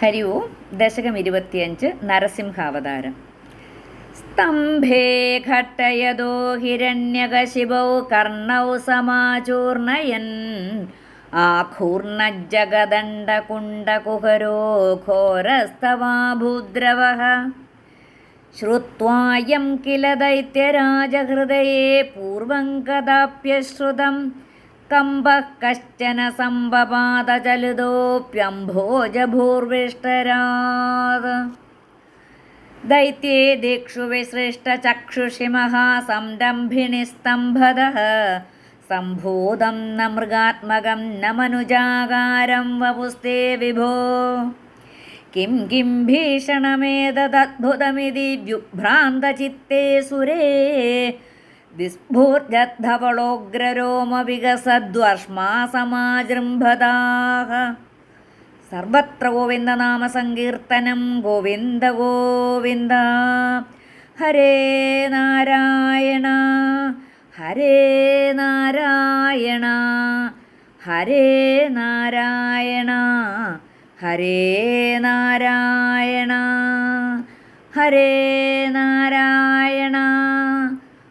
ഹരി ഓം ദശകം ഇരുപത്തിയഞ്ച് നരസിംഹാവതാരം. സ്തംഭേ ഘട്ടയതോ ഹിരണ്യകശിപൗ കർണൗ സമാചൂർണയൻ. ആഘൂർണജഗദണ്ഡകുണ്ടകുഹരോ ഘോരസ്തവാഭൂദ്രവः ശ്രുത്വായം കില ദൈത്യരാജഹൃദയേ പൂർവം കഥാപ്യശ്രുതം. കമ്പഃ കശ്ചന സംഭപാദചലിതോപ്യംഭോജഭൂർവിഷ്ടരാത് ദൈത്യേ ദിക്ഷു വിസൃഷ്ടചക്ഷുഷി മഹാസംരംഭിണി സ്തംഭതഃ. സംഭൂതം ന മൃഗാത്മകം ന മനുജാകാരം വപുസ്തേ വിഭോ. Kim Kim ഭീഷണമേതദ്ഭുതമിതി വ്യുഭ്രാന്തചിത്തേ സുരേ. വിസ്ഫൂർജദ്ധവളോഗ്രരോമവികസദ്വർഷ്മാസമാജൃംഭതാः സർവത്ര ഗോവിന്ദനാമസങ്കീർത്തനം ഗോവിന്ദ ഗോവിന്ദ. ഹരേ നാരായണ ഹരേ നാരായണ ഹരേ നാരായണ ഹരേ നാരായണ ഹരേ നാരായണ.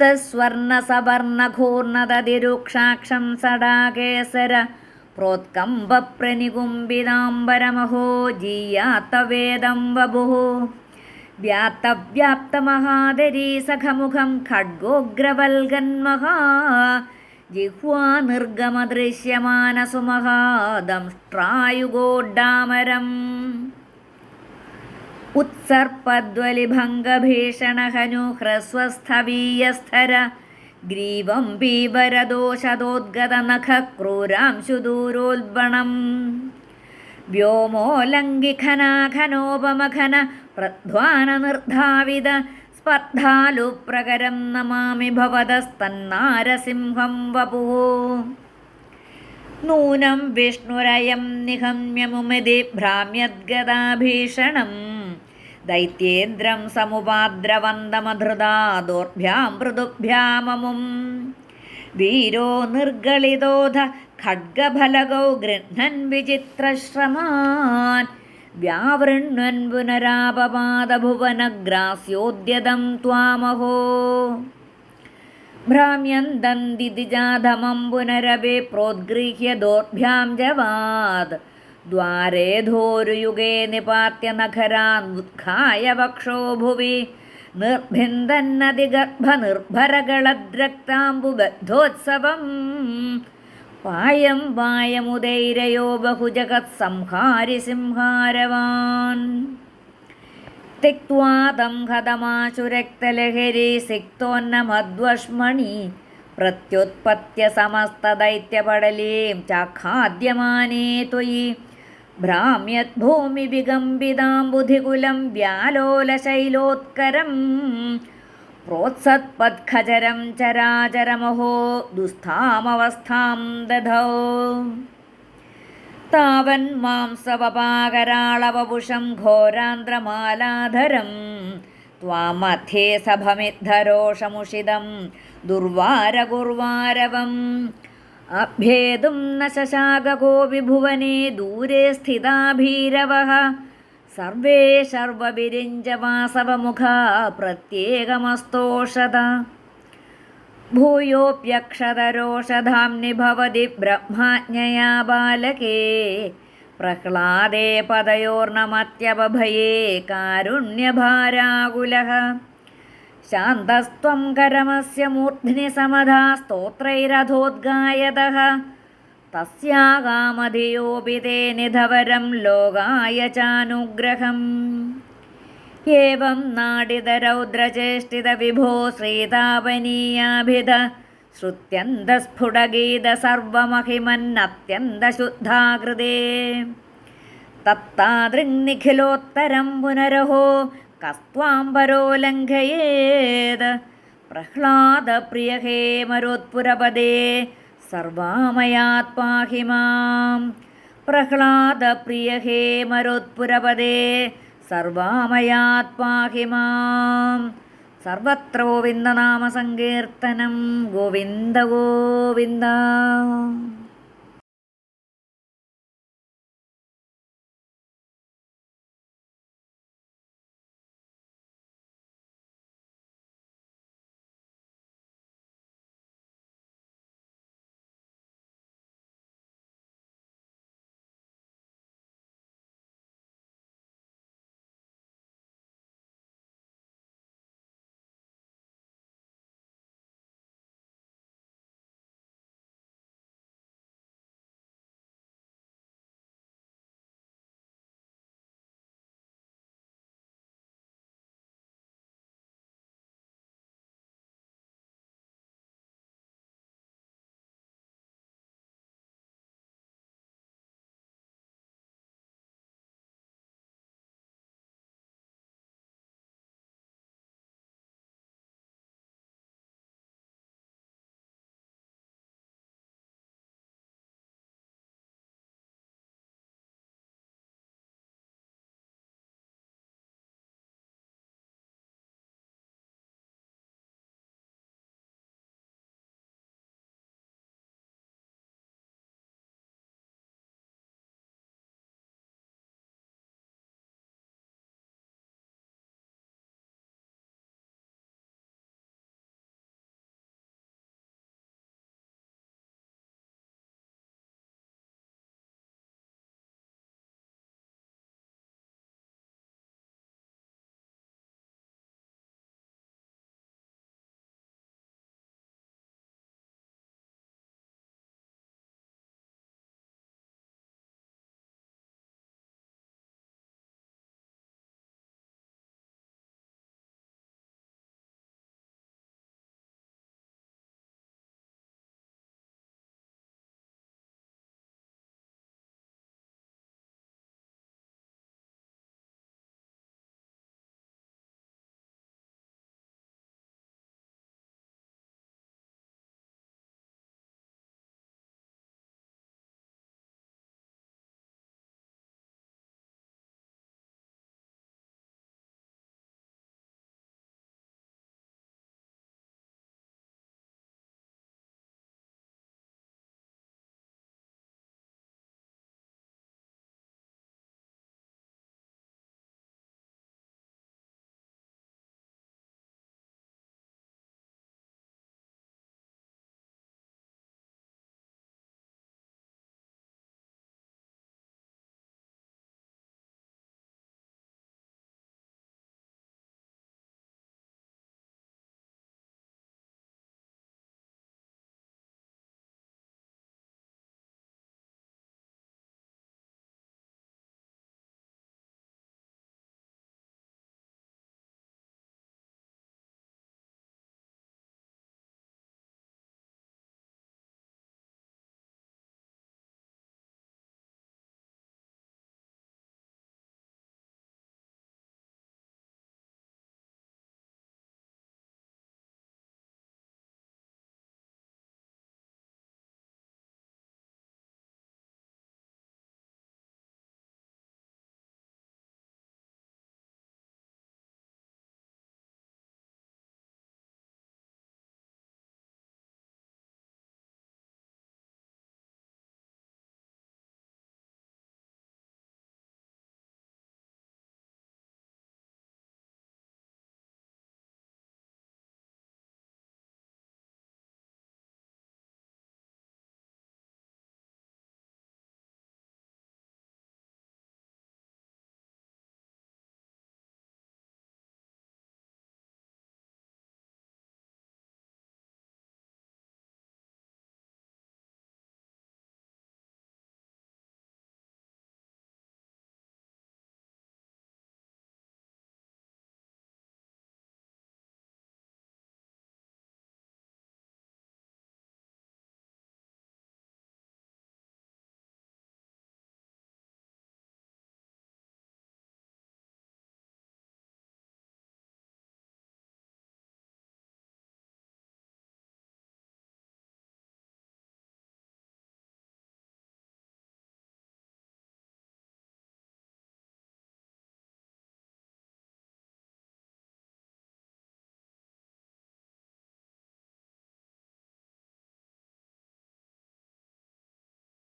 തപ്തസ്വർണസവർണഘൂർണതതിരുക്ഷാക്ഷം സടാകേസര प्रोत्कम्बप्रनिगुम्बिदाम्बरमहो जीयातवेदं वभुः व्याप्तव्याप्तमहादरी सखमुखं खड्गोग्रवल्गन्महा जिह्वा निर्गमदृश्यमानसुमहा दंष्ट्रायुगोड्डामरम् उत्सर्पद्वलिभङ्गभीषणहनुह्रस्वस्थवीयस्थर ग्रीवं पीवरदोषदोद्गतनखक्रूरांशुदूरोल्बणम् व्योमोल्लङ्घिखनाघनोपमघन प्रध्वाननिर्धाविद स्पर्धालुप्रकरं नमामि भवतस्तन्नारसिंहं वपुः नूनं विष्णुरयं निहम्यमुमिति भ्राम्यद्गदाभीषणम् ദൈത്യേന്ദ്രം സമുപാദ്രവന്തമധൃതാദോർഭ്യാം മൃദുഭ്യാമമും വീരോ നിർഗളിതോധ ഖഡ്ഗഫലകൗ ഗൃഹ്ണൻ വിചിത്രശ്രമാൻ. വ്യാവൃണ്വൻ പുനരാപപാദഭുവനഗ്രാസ്യോദ്യതം ത്വാമഹോ. ഭ്രാമ്യന്തന്തിജാധമം പുനരവേ പ്രോദ്ഗൃഹ്യ ദോർഭ്യാം ജവാദ്. ദ്വാരേധോരുയുഗേ നിപാത്യ നഖരാൻ ഉത്ഥായ വക്ഷോ ഭുവി നിർഭിന്ദന്നതിഗർഭനിർഭരകളദ്രക്താംബുബദ്ധോത്സവം പായം പായമുദൈരയോ ബഹുജഗത് സംഹാരി സിംഹാരവാൻ തിക്വാ തം ഹതമാശുരക്തലഹരി സിക്തോന്നമദ്വഷ്മണി പ്രത്യുത്പത്യ സമസ്തദൈത്യപടലീം ചാഖാദ്യമാനേ ത്വയി. त्वयि भ्राम्यद्भूमिविगम्बिदाम्बुधिकुलं व्यालोलशैलोत्करं प्रोत्सत्पद्खचरं चराचरमहो दुःस्थामवस्थां दधौ तावन्मांसवपाकराळवपुषं घोरान्द्रमालाधरं त्वामध्ये सभमिद्धरोषमुषिदं दुर्वारगुर्वारवम् अभ्येतुं न शशाककोऽपि भुवने दूरे स्थिता भीरवः सर्वे शर्वविरिञ्जवासवमुखा प्रत्येकमस्तोषत भूयोऽप्यक्षतरोषधाम्नि भवति ब्रह्माज्ञया बालके प्रह्लादे पदयोर्नमत्यपभये कारुण्यभाराकुलः शान्तस्त्वं करमस्य मूर्ध्नि समधा स्तोत्रैरधोद्गायतः तस्यागामधियोऽपि ते निधवरं लोकाय चानुग्रहम् एवं नाडितरौद्रचेष्टितविभो श्रीतापनीयाभिध श्रुत्यन्तस्फुटगीतसर्वमहिमन्नत्यन्तशुद्धाकृते तत्तादृङ्निखिलोत्तरं पुनरहो കസ്ത്വാംബരോ ലംഘയേത് പ്രഹ്ലാദപ്രിയഹേ മരോത്പുരപദേ സർവാമയാത്മാഹി മാം പ്രഹ്ലാദപ്രിയഹേ മരോത്പുരപദേ സർവാമയാത് പാഹി മാം സർവത്ര ഗോവിന്ദനാമസങ്കീർത്തനം ഗോവിന്ദ ഗോവിന്ദ.